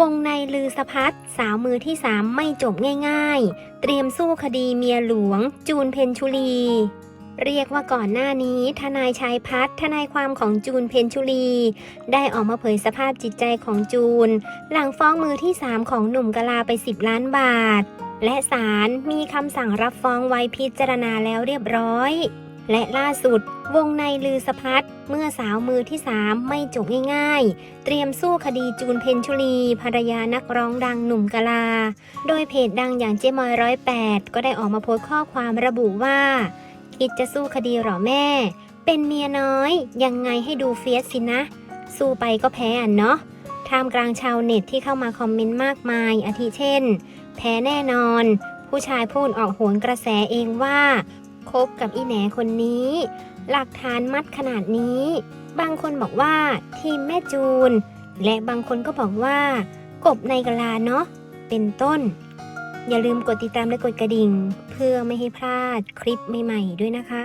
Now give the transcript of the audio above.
วงในลือสะพัดสาวมือที่สามไม่จบง่ายๆ เตรียมสู้คดีเมียหลวง จูนเพนชุลี เรียกว่าก่อนหน้านี้ทนายชัยพัฒน์ทนายความของจูนเพนชุลี ได้ออกมาเผยสภาพจิตใจของจูน หลังฟ้องมือที่ 3 ของหนุ่มกะลาไป 10 ล้านบาท และศาลมีคำสั่งรับฟ้องไว้พิจารณาแล้วเรียบร้อย และล่าสุด วงในลือสะพัดเมื่อสาวมือที่ 3 ไม่จบง่ายๆ เตรียมสู้คดีจูนเพนชุลีภรรยานักร้องดังหนุ่มกะลา โดยเพจดังอย่างเจมอยร้อยแปดก็ได้ออกมาโพสต์ข้อความระบุว่าคิดจะสู้คดีหรอแม่ เป็นเมียน้อย ยังไงให้ดูเฟียสสินะ สู้ไปก็แพ้อะเนาะท่ามกลางชาวเน็ตที่เข้ามาคอมเมนต์มากมาย อาทิเช่น แพ้แน่นอน ผู้ชายพูดออกโหนกระแสเองว่า คบกับอีแหนคนนี้ หลักฐานมัดขนาดนี้ บางคนบอกว่าทีมแม่จูน และบางคนก็บอกว่า กบในกะลาเนาะเป็นต้น อย่าลืมกดติดตามและกดกระดิ่ง เพื่อไม่ให้พลาดคลิปใหม่ ๆ ด้วยนะคะ